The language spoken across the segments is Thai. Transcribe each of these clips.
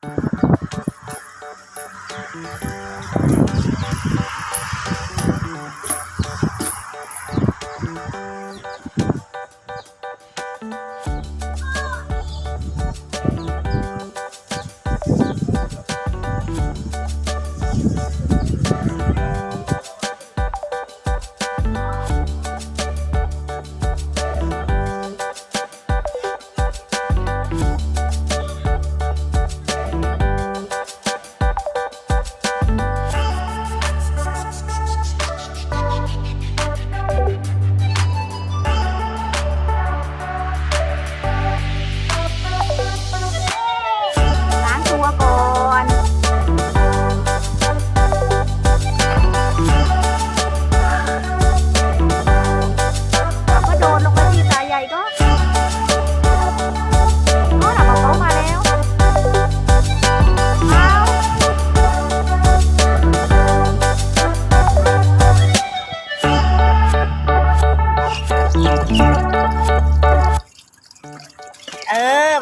Thank you.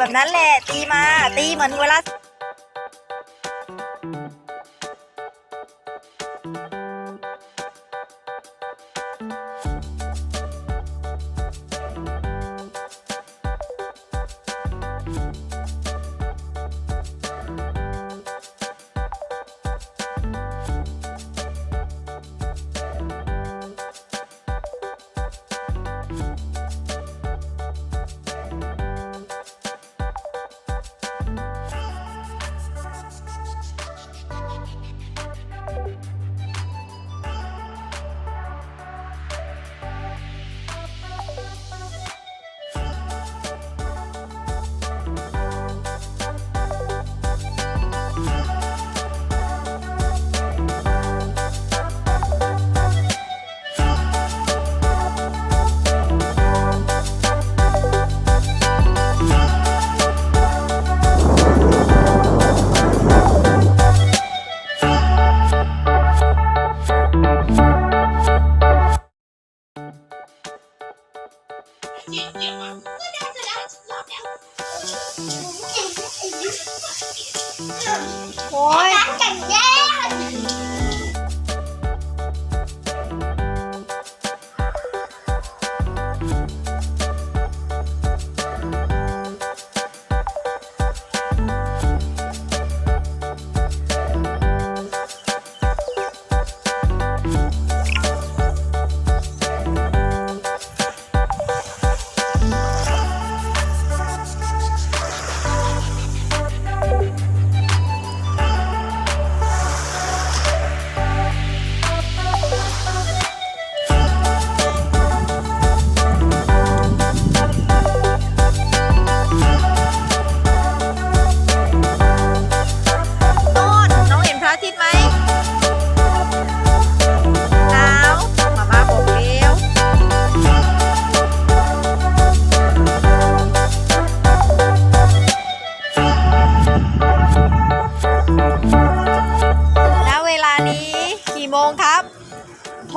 แบบนั้นแหละ ตีมา ตีเหมือนเวลา โอ้ย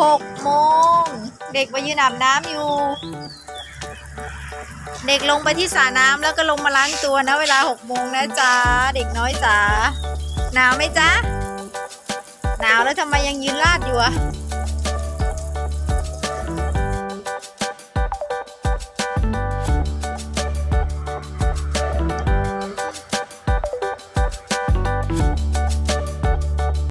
6โมง เด็กไปยืนอาบน้ำอยู่ เด็กลงไปที่สระน้ำแล้วก็ลงมาล้างตัวนะ เวลา6โมงนะจ๊ะ เด็กน้อยจ๋าหนาวไหมจ๊ะ หนาวแล้วทำไมยังยืนลาดอยู่อะ